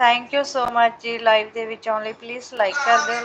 Thank you so much ਜੀ live ਦੇ ਵਿੱਚ ਆਉਣ ਲਈ ਪਲੀਜ਼ ਲਾਈਕ ਕਰ ਦਿਓ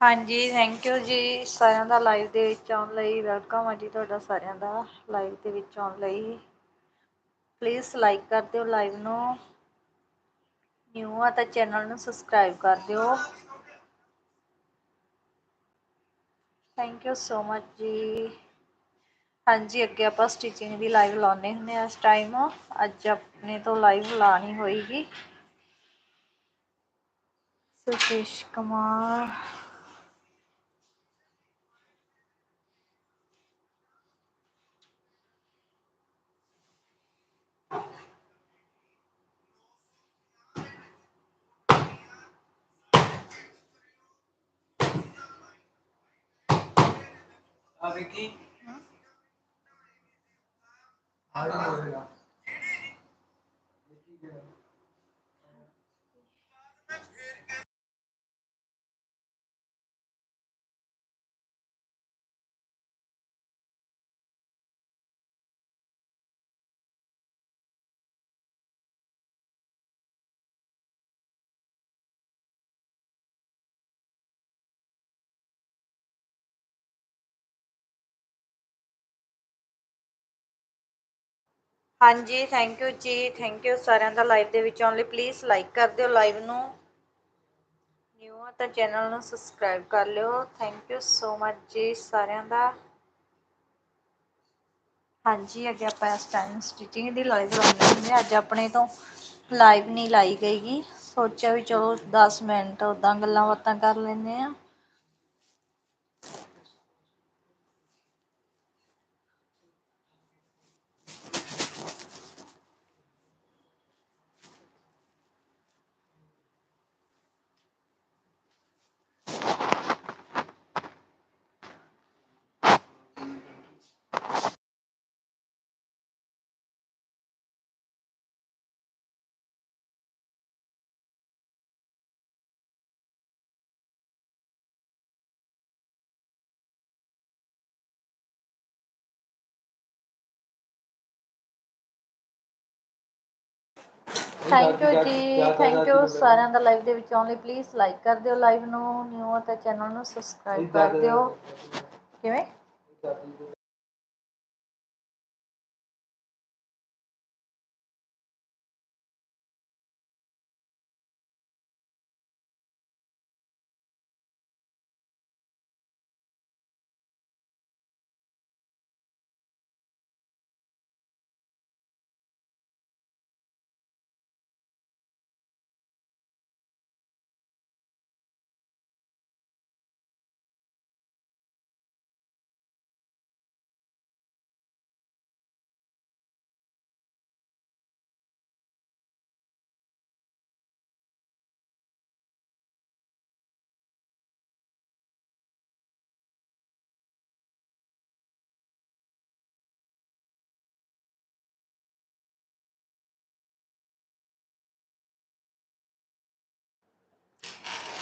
ਹਾਂਜੀ ਥੈਂਕ ਯੂ ਜੀ ਸਾਰਿਆਂ ਦਾ ਲਾਈਵ ਦੇ ਵਿੱਚ ਆਉਣ ਲਈ ਵੈਲਕਮ ਆ ਜੀ ਤੁਹਾਡਾ ਸਾਰਿਆਂ ਦਾ ਲਾਈਵ ਦੇ ਵਿੱਚ ਆਉਣ ਲਈ। ਪਲੀਜ਼ ਲਾਈਕ ਕਰ ਦਿਓ ਲਾਈਵ ਨੂੰ। ਨਿਊ ਆ ਤਾਂ ਚੈਨਲ ਨੂੰ ਸਬਸਕ੍ਰਾਈਬ ਕਰ ਦਿਓ। ਥੈਂਕ ਯੂ ਸੋ ਮਚ ਜੀ। ਹਾਂਜੀ, ਅੱਗੇ ਆਪਾਂ ਸਟਿਚਿੰਗ ਦੀ ਲਾਈਵ ਲਾਉਨੇ ਹੁੰਦੇ ਆ ਇਸ ਟਾਈਮ ਅੱਜ ਆਪਣੇ ਤੋਂ ਲਾਈਵ ਲਾਣੀ ਹੋਏਗੀ। ਸੁਸ਼ੇਸ਼ ਕੁਮਾਰ। ਆ ਵਿੱਕੀ ਆ ਹਾਂਜੀ ਥੈਂਕ ਯੂ ਜੀ ਥੈਂਕ ਯੂ ਸਾਰਿਆਂ ਦਾ ਲਾਈਵ ਦੇ ਵਿੱਚ ਆਉਣ ਲਈ ਪਲੀਜ਼ ਲਾਈਕ ਕਰ ਦਿਓ ਲਾਈਵ ਨੂੰ। ਨਿਊ ਆ ਤਾਂ ਚੈਨਲ ਨੂੰ ਸਬਸਕ੍ਰਾਈਬ ਕਰ ਲਿਓ। ਥੈਂਕ ਯੂ ਸੋ ਮਚ ਜੀ ਸਾਰਿਆਂ ਦਾ। ਹਾਂਜੀ, ਅੱਗੇ ਆਪਾਂ ਇਸ ਟਾਈਮ ਸਟਿਚਿੰਗ ਦੀ ਲਾਈਵ ਲਾਉਣੀ ਹੁੰਦੀ ਹੈ। ਅੱਜ ਆਪਣੇ ਤੋਂ ਲਾਈਵ ਨਹੀਂ ਲਾਈ ਗਈਗੀ ਸੋਚਿਆ ਵੀ ਚਲੋ 10 ਮਿੰਟ ਉਦਾਂ ਗੱਲਾਂ ਬਾਤਾਂ ਕਰ ਲੈਂਦੇ ਆ ਥੈਂਕ ਯੂ ਜੀ. ਥੈਂਕ ਯੂ ਸਾਰਿਆਂ ਦਾ ਲਾਈਵ ਦੇ ਵਿੱਚ ਆਉਣ ਲਈ ਪਲੀਜ਼ ਲਾਈਕ ਕਰ ਦਿਓ ਲਾਈਵ ਨੂੰ ਨਿਊ ਆ ਤਾਂ ਚੈਨਲ ਨੂੰ ਸਬਸਕ੍ਰਾਈਬ ਕਰ ਦਿਓ। ਕਿਵੇਂ?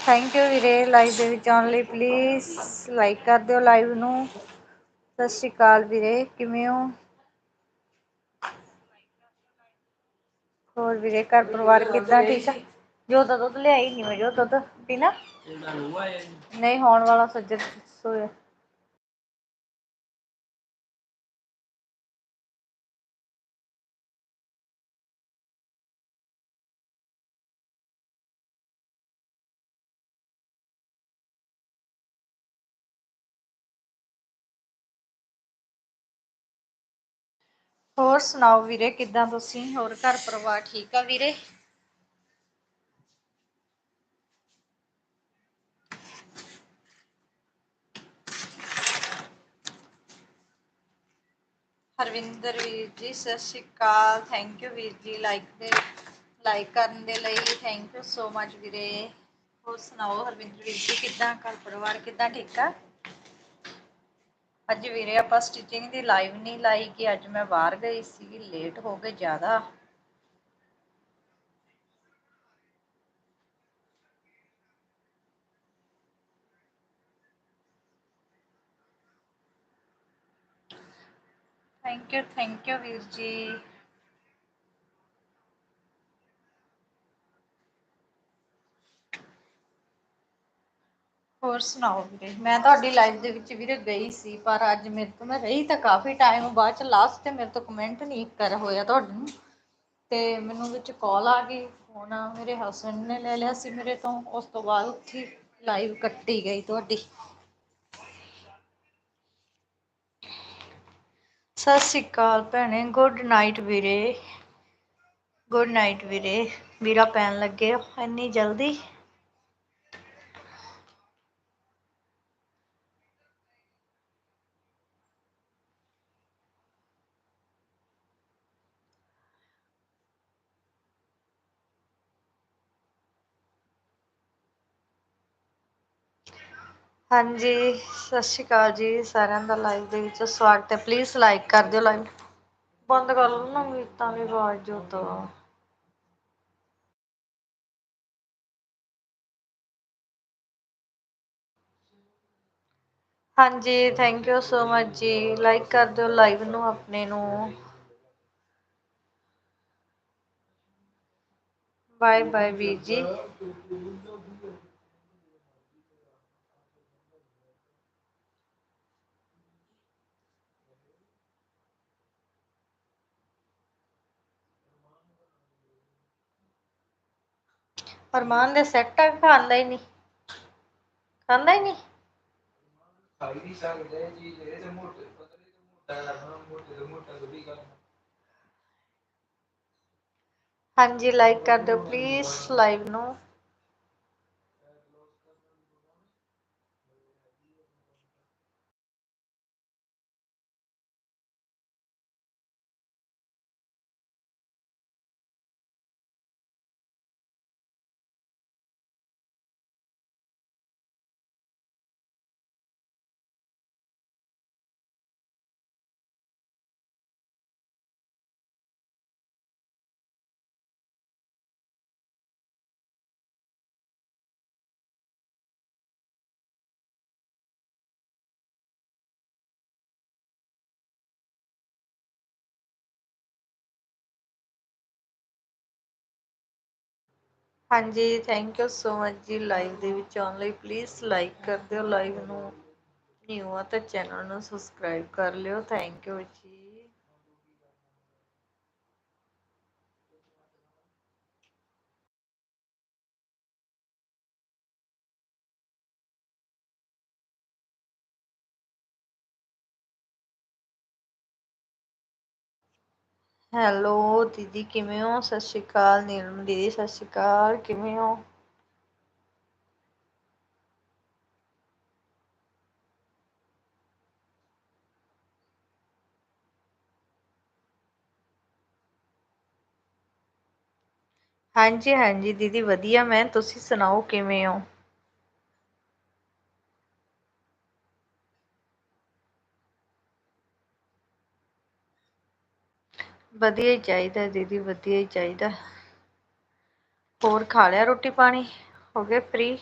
ਥੈਂਕ ਯੂ ਵੀਰੇ ਲਾਈਵ ਦੇ ਵਿੱਚ ਆਉਣ ਲਈ ਪਲੀਜ਼ ਲਾਈਕ ਕਰ ਦਿਓ ਲਾਈਵ ਨੂੰ। ਸਤਿ ਸ਼੍ਰੀ ਅਕਾਲ ਵੀਰੇ ਕਿਵੇਂ ਹੋ? ਹੋਰ ਵੀਰੇ ਘਰ ਪਰਿਵਾਰ ਕਿੱਦਾਂ ਠੀਕ ਆ? ਜੋ ਤਾਂ ਦੁੱਧ ਲਿਆਈ ਨਹੀਂ ਮੈਂ ਜੋ ਦੁੱਧ ਪੀਣਾ। ਨਹੀਂ ਹੋਣ ਵਾਲਾ ਸੱਜਣ ਸੋਇਆ। ਹੋਰ ਸੁਣਾਓ ਵੀਰੇ, ਕਿੱਦਾਂ ਤੁਸੀਂ? ਹੋਰ ਘਰ ਪਰਿਵਾਰ ਠੀਕ ਆ ਵੀਰੇ? ਹਰਵਿੰਦਰ ਵੀਰ ਜੀ, ਸਤਿ ਸ਼੍ਰੀ ਅਕਾਲ। ਥੈਂਕ ਯੂ ਵੀਰ ਜੀ ਲਾਈਕ ਦੇ ਲਾਈਕ ਕਰਨ ਦੇ ਲਈ ਥੈਂਕ ਯੂ ਸੋ ਮਚ ਵੀਰੇ। ਹੋਰ ਸੁਣਾਓ ਹਰਵਿੰਦਰ ਵੀਰ ਜੀ, ਕਿੱਦਾਂ ਘਰ ਪਰਿਵਾਰ ਕਿੱਦਾਂ ਠੀਕ ਆ? ਅੱਜ ਵੀਰੇ ਆਪਾਂ ਸਟਿਚਿੰਗ ਦੀ ਲਾਈਵ ਨਹੀਂ ਲਾਈ ਕਿ ਅੱਜ ਮੈਂ ਬਾਹਰ ਗਈ ਸੀ ਲੇਟ ਹੋ ਗਏ ਜ਼ਿਆਦਾ। ਥੈਂਕ ਯੂ ਥੈਂਕ ਯੂ ਵੀਰ ਜੀ। ਹੋਰ ਸੁਣਾਓ ਵੀਰੇ? ਮੈਂ ਤੁਹਾਡੀ ਲਾਈਵ ਦੇ ਵਿੱਚ ਵੀਰੇ ਗਈ ਸੀ, ਪਰ ਅੱਜ ਮੇਰੇ ਤੋਂ ਮੈਂ ਰਹੀ ਤਾਂ ਕਾਫੀ ਟਾਈਮ ਬਾਅਦ ਚ ਲਾਸਟ ਤੇ ਮੇਰੇ ਤੋਂ ਕਮੈਂਟ ਨਹੀਂ ਕਰ ਹੋਇਆ ਤੁਹਾਨੂੰ ਤੇ ਮੈਨੂੰ ਵਿੱਚ ਕਾਲ ਆ ਗਈ ਫੋਨ ਮੇਰੇ ਹਸਬੰਡ ਨੇ ਲੈ ਲਿਆ ਸੀ ਮੇਰੇ ਤੋਂ, ਉਸ ਤੋਂ ਬਾਅਦ ਉੱਥੇ ਲਾਈਵ ਕੱਟੀ ਗਈ ਤੁਹਾਡੀ। ਸਤਿ ਸ਼੍ਰੀ ਅਕਾਲ ਭੈਣੇ ਗੁੱਡ ਨਾਈਟ ਵੀਰੇ। ਗੁੱਡ ਨਾਈਟ ਵੀਰੇ, ਵੀਰਾ ਪੈਣ ਲੱਗੇ ਇੰਨੀ ਜਲਦੀ। ਹਾਂਜੀ, ਸਤਿ ਸ਼੍ਰੀ ਅਕਾਲ ਜੀ ਸਾਰਿਆਂ ਦਾ ਲਾਈਵ ਦੇ ਵਿੱਚ ਸਵਾਗਤ ਹੈ। ਪਲੀਜ਼ ਲਾਈਕ ਕਰ ਦਿਓ ਲਾਈਵ ਬੰਦ ਕਰ ਲਓ ਨਾ ਗੀਤਾਂ ਦੀ ਆਵਾਜ਼ ਜੋ ਤਾਂ। ਹਾਂਜੀ ਥੈਂਕ ਯੂ ਸੋ ਮਚ ਜੀ। ਲਾਈਕ ਕਰ ਦਿਓ ਲਾਈਵ ਨੂੰ ਆਪਣੇ ਨੂੰ। ਬਾਏ ਬਾਏ ਵੀਰ ਜੀ। ਅਰਮਾਨ ਦੇ ਸੈੱਟ ਆ ਖਾਂਦਾ ਹੀ ਨਹੀਂ। ਖਾਂਦਾ ਹੀ ਨਹੀਂ। ਖਾਈ ਨਹੀਂ ਸਕਦੇ ਜੀ ਇਹ ਤੇ ਮੋਟੇ ਪਤਲੇ ਤੇ ਮੋਟਾ ਕਰਨਾ ਮੋਟੇ ਤੇ ਮੋਟਾ ਥੋੜੀ ਕਰਨਾ ਹਾਂਜੀ ਲਾਈਕ ਕਰ ਦਿਓ ਪਲੀਜ਼ ਲਾਈਵ ਨੂੰ। ਹਾਂਜੀ ਥੈਂਕ ਯੂ ਸੋ ਮਚ ਜੀ ਲਾਈਵ ਦੇ ਵਿੱਚ ਆਉਣ ਲਈ। ਪਲੀਜ਼ ਲਾਈਕ ਕਰ ਦਿਓ। ਲਾਈਵ ਨੂੰ ਨਿਊ ਆ ਤਾਂ ਚੈਨਲ ਨੂੰ ਸਬਸਕ੍ਰਾਈਬ ਕਰ ਲਿਓ। ਥੈਂਕ ਯੂ ਜੀ। ਹੈਲੋ, ਦੀਦੀ ਕਿਵੇਂ ਹੋ? ਸਤਿ ਸ਼੍ਰੀ ਅਕਾਲ, ਨੀਲਮ ਦੀਦੀ, ਸਤਿ ਸ਼੍ਰੀ ਅਕਾਲ, ਕਿਵੇਂ ਹੋ? ਹਾਂਜੀ ਹਾਂਜੀ ਦੀਦੀ, ਵਧੀਆ, ਮੈਂ, ਤੁਸੀਂ ਸੁਣਾਓ ਕਿਵੇਂ ਹੋ? ਵਧੀਆ ਹੀ ਚਾਹੀਦਾ, ਦੀਦੀ ਵਧੀਆ ਹੀ ਚਾਹੀਦਾ। ਹੋਰ ਖਾ ਲਿਆ ਰੋਟੀ ਪਾਣੀ? ਹੋ ਗਏ ਫ੍ਰੀ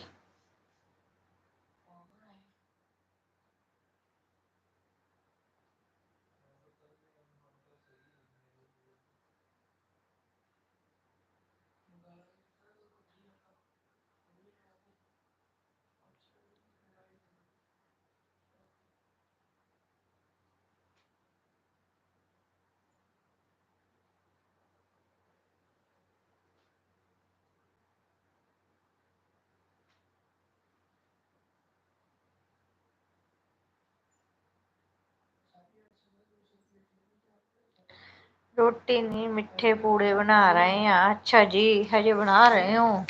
ਰੋਟੀ ਨੀ ਮਿੱਠੇ ਪੂੜੇ ਬਣਾ ਰਹੇ ਆ ਅੱਛਾ ਜੀ ਹਜੇ ਬਣਾ ਰਹੇ ਹੋ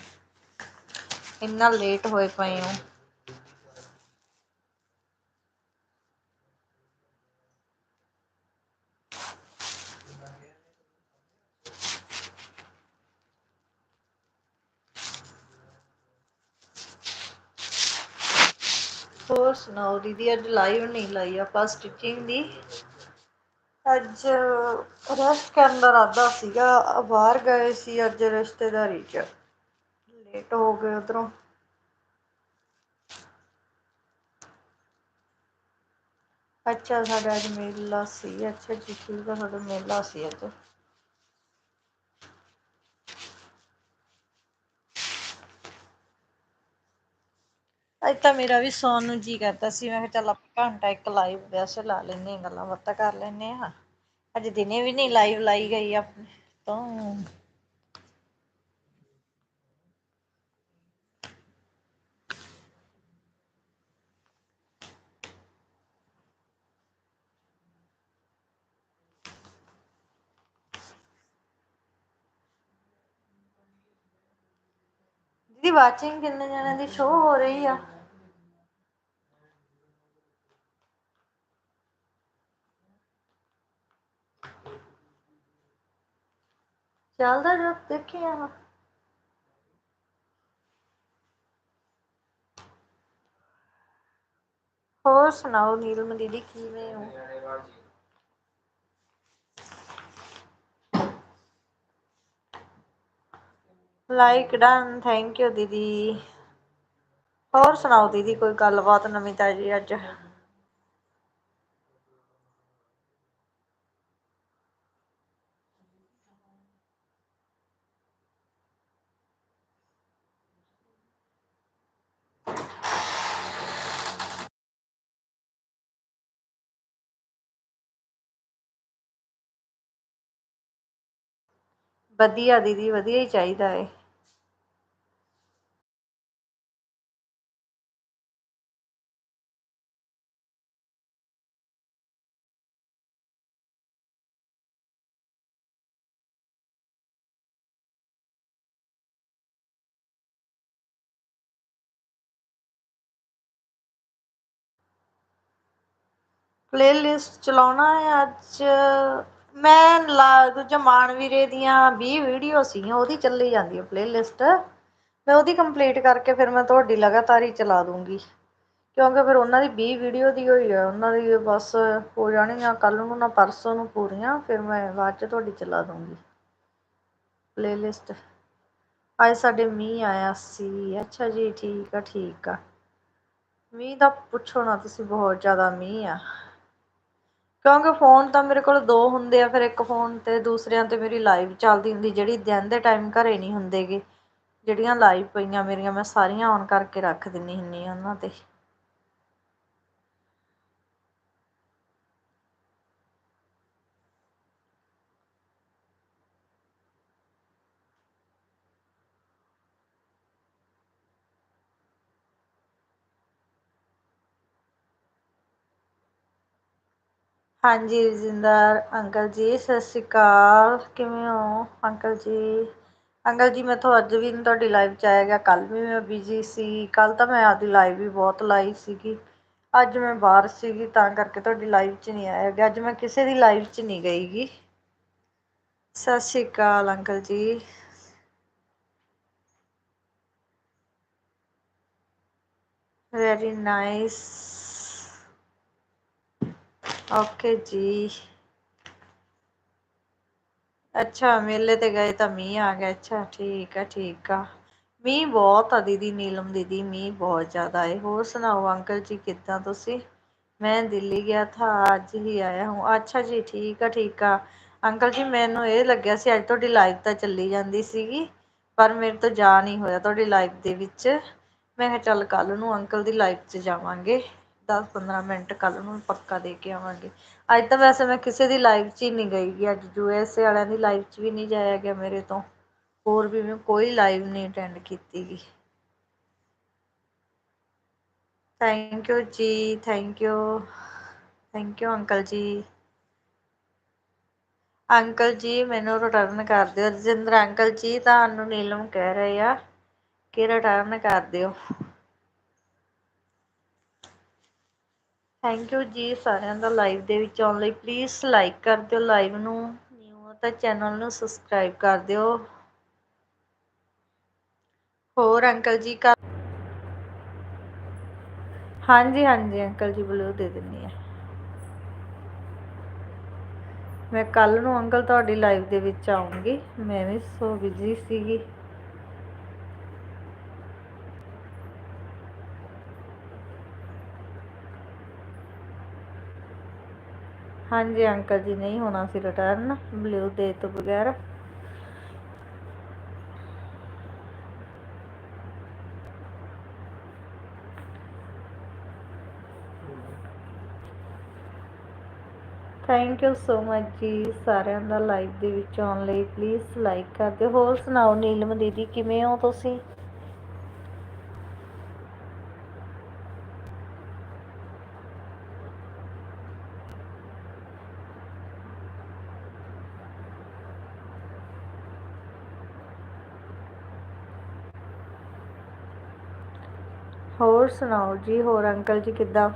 ਇੰਨਾ ਲੇਟ ਹੋਏ ਪਏ ਹੋ ਹੋਰ ਸੁਣਾਓ, ਦੀਦੀ ਅੱਜ ਲਾਈਵ ਨਹੀਂ ਲਾਈ, ਆਪਾਂ ਸਟਿਚਿੰਗ ਦੀ। ਅੱਜ ਰੈਸਟ ਕਰਨ ਦਾ ਇਰਾਦਾ ਸੀਗਾ ਬਾਹਰ ਗਏ ਸੀ ਅੱਜ ਰਿਸ਼ਤੇਦਾਰੀ ਚ। ਲੇਟ ਹੋ ਗਏ ਉਧਰੋਂ। ਅੱਛਾ, ਸਾਡਾ ਅੱਜ ਮੇਲਾ ਸੀ, ਅੱਛਾ ਜੀ, ਠੀਕ ਆ, ਸਾਡਾ ਮੇਲਾ ਸੀ ਅੱਜ। ਅੱਜ ਤਾਂ ਮੇਰਾ ਵੀ ਸੌਣ ਨੂੰ ਜੀ ਕਰਦਾ ਸੀ। ਮੈਂ ਕਿਹਾ ਚੱਲ ਆਪਾਂ ਘੰਟਾ ਇੱਕ ਲਾਈਵ ਵੈਸੇ ਲਾ ਲੈਂਦੇ ਹਾਂ, ਗੱਲਾਂ ਬਾਤਾਂ ਕਰ ਲੈਂਦੇ ਹਾਂ। ਅੱਜ ਦਿਨੇ ਵੀ ਨੀ ਲਾਈਵ ਲਾਈ ਗਈ ਆਪਣੇ, ਤੋਂ। ਦੀਦੀ ਵਾਚਿੰਗ ਕਿੰਨੇ ਜਣਿਆਂ ਦੀ ਸ਼ੋਅ ਹੋ ਰਹੀ ਆ? ਚੱਲਦਾ ਜੋ ਦੇਖੀ ਆ ਹੋਰ ਸੁਣਾਓ ਨੀਲਮ ਦੀਦੀ ਕਿਵੇਂ ਹੋ ਲਾਈਕ ਡਨ ਥੈਂਕ ਯੂ ਦੀਦੀ ਹੋਰ ਸੁਣਾਓ ਦੀਦੀ ਕੋਈ ਗੱਲਬਾਤ ਨਵੀਂ ਤਾਜੀ ਅੱਜ ਵਧੀਆ ਦੀਦੀ ਵਧੀਆ ਹੀ ਚਾਹੀਦਾ ਏ। ਪਲੇਲਿਸਟ ਚਲਾਉਣਾ ਹੈ ਅੱਜ? ਮੈਂ ਲਾ ਦੂਜਾ ਮਾਨਵੀਰੇ ਦੀਆਂ ਵੀਹ ਵੀਡੀਓ ਸੀਗੀਆਂ, ਉਹਦੀ ਚੱਲੀ ਜਾਂਦੀ ਹੈ ਪਲੇਲਿਸਟ ਮੈਂ ਉਹਦੀ ਕੰਪਲੀਟ ਕਰਕੇ ਫਿਰ ਮੈਂ ਤੁਹਾਡੀ ਲਗਾਤਾਰ ਹੀ ਚਲਾ ਦੂੰਗੀ। ਕਿਉਂਕਿ ਫਿਰ ਉਹਨਾਂ ਦੀ ਵੀਹ ਵੀਡੀਓ ਦੀ ਹੋਈ ਆ, ਉਹਨਾਂ ਦੀ ਬਸ ਹੋ ਜਾਣੀ ਆ ਕੱਲ ਨੂੰ ਨਾ ਪਰਸੋਂ ਨੂੰ ਪੂਰੀਆਂ, ਫਿਰ ਮੈਂ ਬਾਅਦ ਚ ਤੁਹਾਡੀ ਚਲਾ ਦੂੰਗੀ। ਪਲੇਲਿਸਟ ਅੱਜ ਸਾਡੇ ਮੀਂਹ ਆਇਆ ਸੀ, ਅੱਛਾ ਜੀ, ਠੀਕ ਆ ਠੀਕ ਆ। ਮੀਂਹ ਦਾ ਪੁੱਛੋ ਨਾ ਤੁਸੀਂ, ਬਹੁਤ ਜ਼ਿਆਦਾ ਮੀਂਹ ਆ। ਕਿਉਂਕਿ ਫੋਨ ਤਾਂ ਮੇਰੇ ਕੋਲ ਦੋ ਹੁੰਦੇ ਆ, ਫਿਰ ਇੱਕ ਫੋਨ ਤੇ ਦੂਸਰਿਆਂ ਤੇ ਮੇਰੀ ਲਾਈਵ ਚੱਲਦੀ ਹੁੰਦੀ, ਜਿਹੜੀ ਦਿਨ ਦੇ ਟਾਈਮ ਘਰੇ ਨਹੀਂ ਹੁੰਦੇ ਗੇ ਜਿਹੜੀਆਂ ਲਾਈਵ ਪਈਆਂ ਮੇਰੀਆਂ, ਮੈਂ ਸਾਰੀਆਂ ਔਨ ਕਰਕੇ ਰੱਖ ਦਿੰਦੀ ਹੁੰਦੀ ਹਾਂ ਉਹਨਾਂ ਤੇ। ਹਾਂਜੀ, ਰਜਿੰਦਰ, ਅੰਕਲ ਜੀ, ਸਤਿ ਸ਼੍ਰੀ ਅਕਾਲ। ਕਿਵੇਂ ਹੋ ਅੰਕਲ ਜੀ? ਅੰਕਲ ਜੀ ਮੈਂਥੋਂ ਅੱਜ ਵੀ ਨਹੀਂ, ਤੁਹਾਡੀ ਲਾਈਵ ਚ ਆਇਆ ਗਿਆ। ਕੱਲ੍ਹ ਵੀ ਮੈਂ ਬਿਜ਼ੀ ਸੀ। ਕੱਲ੍ਹ ਤਾਂ ਮੈਂ ਆਪਦੀ ਲਾਈਵ ਵੀ ਬਹੁਤ ਲਾਈ ਸੀਗੀ। ਅੱਜ ਮੈਂ ਬਾਹਰ ਸੀਗੀ, ਤਾਂ ਕਰਕੇ ਤੁਹਾਡੀ ਲਾਈਵ ਚ ਨਹੀਂ ਆਇਆ ਗਿਆ। ਅੱਜ ਮੈਂ ਕਿਸੇ ਦੀ ਲਾਈਵ ਚ ਨਹੀਂ ਗਈ ਗੀ। ਸਤਿ ਸ਼੍ਰੀ ਅਕਾਲ ਅੰਕਲ ਜੀ। ਵੈਰੀ ਨਾਈਸ ਓਕੇ ਜੀ ਅੱਛਾ ਮੇਲੇ ਤੇ ਗਏ ਤਾਂ ਮੀਂਹ ਆ ਗਿਆ ਅੱਛਾ ਠੀਕ ਆ ਠੀਕ ਆ ਮੀਂਹ ਬਹੁਤ ਆ ਦੀਦੀ ਨੀਲਮ ਦੀਦੀ ਮੀਂਹ ਬਹੁਤ ਜ਼ਿਆਦਾ ਹੋਰ ਸੁਣਾਓ ਅੰਕਲ ਜੀ ਕਿੱਦਾਂ ਤੁਸੀਂ ਮੈਂ ਦਿੱਲੀ ਗਿਆ ਥਾ ਅੱਜ ਹੀ ਆਇਆ ਹੂੰ ਅੱਛਾ ਜੀ ਠੀਕ ਆ ਠੀਕ ਆ ਅੰਕਲ ਜੀ ਮੈਨੂੰ ਇਹ ਲੱਗਿਆ ਸੀ ਅੱਜ ਤੁਹਾਡੀ ਲਾਈਫ ਤਾਂ ਚੱਲੀ ਜਾਂਦੀ ਸੀਗੀ ਪਰ ਮੇਰੇ ਤੋਂ ਜਾ ਨਹੀਂ ਹੋਇਆ ਤੁਹਾਡੀ ਲਾਈਫ ਦੇ ਵਿੱਚ ਮੈਂ ਕਿਹਾ ਚੱਲ ਕੱਲ ਨੂੰ ਅੰਕਲ ਦੀ ਲਾਈਫ ਚ ਜਾਵਾਂਗੇ ਦਸ ਪੰਦਰਾਂ ਮਿੰਟ ਕੱਲ ਨੂੰ ਪੱਕਾ ਦੇ ਕੇ ਆਵਾਂਗੇ। ਅੱਜ ਤਾਂ ਵੈਸੇ ਮੈਂ ਕਿਸੇ ਦੀ ਲਾਈਵ ਚ ਹੀ ਨਹੀਂ ਗਈ ਅੱਜ ਯੂ ਐਸ ਏ ਵਾਲਿਆਂ ਦੀ ਲਾਈਫ ਚ ਵੀ ਨਹੀਂ ਜਾਇਆ ਗਿਆ ਮੇਰੇ ਤੋਂ। ਹੋਰ ਵੀ ਮੈਂ ਕੋਈ ਲਾਈਵ ਨਹੀਂ ਅਟੈਂਡ ਕੀਤੀ ਗੀ। ਥੈਂਕ ਯੂ ਜੀ thank you thank you uncle ਜੀ। ਅੰਕਲ ਜੀ, ਮੈਨੂੰ ਰਿਟਰਨ ਕਰ ਦਿਓ। ਰਜਿੰਦਰ ਅੰਕਲ ਜੀ, ਤੁਹਾਨੂੰ ਨੀਲਮ ਕਹਿ ਰਹੇ ਆ ਕਿ ਰਿਟਰਨ ਕਰ ਦਿਓ। ਥੈਂਕ ਯੂ ਜੀ ਸਾਰਿਆਂ ਦਾ ਲਾਈਵ ਦੇ ਵਿੱਚ ਆਉਣ ਲਈ। ਪਲੀਜ਼ ਲਾਈਕ ਕਰ ਦਿਓ ਲਾਈਵ ਨੂੰ। ਨਿਊ ਤਾਂ ਚੈਨਲ ਨੂੰ ਸਬਸਕ੍ਰਾਈਬ ਕਰ ਦਿਓ। ਹੋਰ ਅੰਕਲ ਜੀ ਕਰ ਹਾਂਜੀ ਹਾਂਜੀ, ਅੰਕਲ ਜੀ ਬਲੂ ਦੇ ਦਿੰਨੀ ਆ। ਮੈਂ ਕੱਲ ਨੂੰ ਅੰਕਲ ਤੁਹਾਡੀ ਲਾਈਵ ਦੇ ਵਿੱਚ ਆਉਂਗੀ ਮੈਂ ਵੀ ਸੋ ਬਿਜ਼ੀ ਸੀਗੀ। ਹਾਂਜੀ, ਅੰਕਲ ਜੀ, ਨਹੀਂ ਹੋਣਾ ਸੀ ਰਿਟਰਨ ਬਲੂ ਦੇ ਤੋਂ ਬਗੈਰ। ਥੈਂਕ ਯੂ ਸੋ ਮਚ ਜੀ, ਸਾਰਿਆਂ ਦਾ ਲਾਈਵ ਦੇ ਵਿੱਚ ਆਉਣ ਲਈ। ਪਲੀਜ਼ ਲਾਈਕ ਕਰ ਦਿਓ ਹੋਰ ਸੁਣਾਓ, ਨੀਲਮ ਦੀਦੀ, ਕਿਵੇਂ ਹੋ ਤੁਸੀਂ? ਹੋਰ ਸੁਣਾਓ ਜੀ, ਹੋਰ ਅੰਕਲ ਜੀ ਕਿੱਦਾਂ?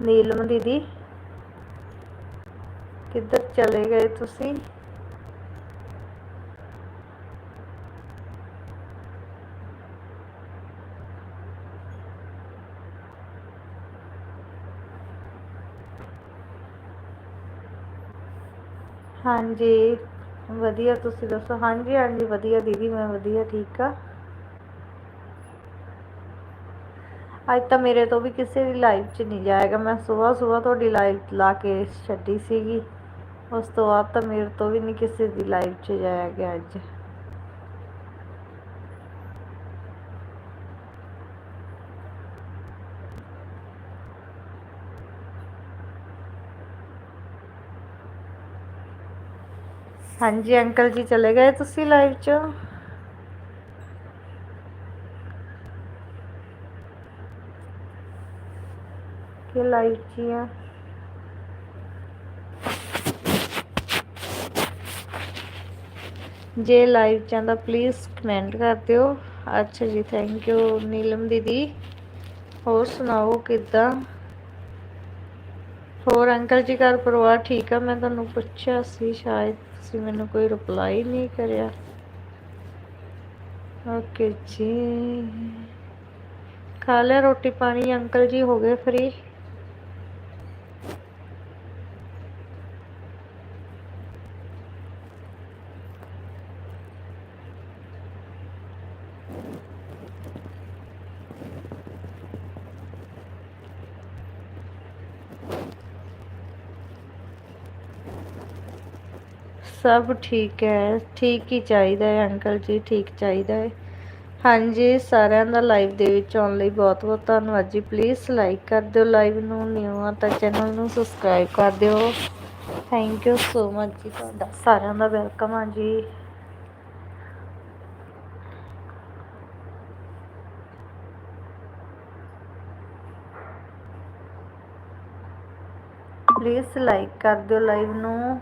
ਨੀਲਮ ਦੀਦੀ? ਕਿੱਧਰ ਚਲੇ ਗਏ ਤੁਸੀਂ? ਹਾਂਜੀ, ਵਧੀਆ ਤੁਸੀਂ ਦੱਸੋ? ਹਾਂਜੀ ਹਾਂਜੀ, ਵਧੀਆ ਦੀਦੀ, ਮੈਂ ਵਧੀਆ, ਠੀਕ ਆ। ਅੱਜ ਤਾਂ ਮੇਰੇ ਤੋਂ ਵੀ ਕਿਸੇ ਦੀ ਲਾਈਵ 'ਚ ਨਹੀਂ ਜਾਏਗਾ। ਮੈਂ ਸਵੇਰ ਸਵੇਰ ਤੁਹਾਡੀ ਲਾਈਵ ਲਾ ਕੇ ਛੱਡੀ ਸੀਗੀ। ਉਸ ਤੋਂ ਬਾਅਦ ਤਾਂ ਮੇਰੇ ਤੋਂ ਵੀ ਨਹੀਂ ਕਿਸੇ ਦੀ ਲਾਈਵ 'ਚ ਜਾਇਆ ਗਿਆ ਅੱਜ। ਹਾਂਜੀ ਅੰਕਲ ਜੀ, ਚਲੇ ਗਏ ਤੁਸੀਂ ਲਾਈਵ 'ਚ? ਕਿ ਲਾਈਵ 'ਚ ਜੇ ਲਾਈਵ ਚ ਪਲੀਜ਼ ਕਮੈਂਟ ਕਰ ਦਿਓ। ਅੱਛਾ ਜੀ ਥੈਂਕ ਯੂ ਨੀਲਮ ਦੀਦੀ। ਹੋਰ ਸੁਣਾਓ ਕਿੱਦਾਂ? ਹੋਰ ਅੰਕਲ ਜੀ ਘਰ ਪਰਿਵਾਰ ਠੀਕ ਆ? ਮੈਂ ਤੁਹਾਨੂੰ ਪੁੱਛਿਆ ਸੀ, ਸ਼ਾਇਦ ਤੁਸੀਂ ਮੈਨੂੰ ਕੋਈ ਰਿਪਲਾਈ ਨਹੀਂ ਕਰਿਆ। ਓਕੇ ਜੀ। ਖਾ ਲਿਆ ਰੋਟੀ ਪਾਣੀ? ਅੰਕਲ ਜੀ ਹੋ ਗਏ ਫ੍ਰੀ ਸਭ ਠੀਕ ਹੈ, ਠੀਕ ਹੀ ਚਾਹੀਦਾ ਹੈ ਅੰਕਲ ਜੀ, ਠੀਕ ਚਾਹੀਦਾ ਹੈ। ਹਾਂਜੀ, ਸਾਰਿਆਂ ਦਾ ਲਾਈਵ ਦੇ ਵਿੱਚ ਆਉਣ ਲਈ ਬਹੁਤ ਬਹੁਤ ਧੰਨਵਾਦ ਜੀ। ਪਲੀਜ਼ ਲਾਈਕ ਕਰ ਦਿਓ ਲਾਈਵ ਨੂੰ ਨਿਊ ਆ ਤਾਂ ਚੈਨਲ ਨੂੰ ਸਬਸਕ੍ਰਾਈਬ ਕਰ ਦਿਓ। ਥੈਂਕ ਯੂ ਸੋ ਮਚ ਜੀ ਤੁਹਾਡਾ, ਸਾਰਿਆਂ ਦਾ ਵੈਲਕਮ ਆ ਜੀ। ਪਲੀਜ਼ ਲਾਈਕ ਕਰ ਦਿਓ ਲਾਈਵ ਨੂੰ।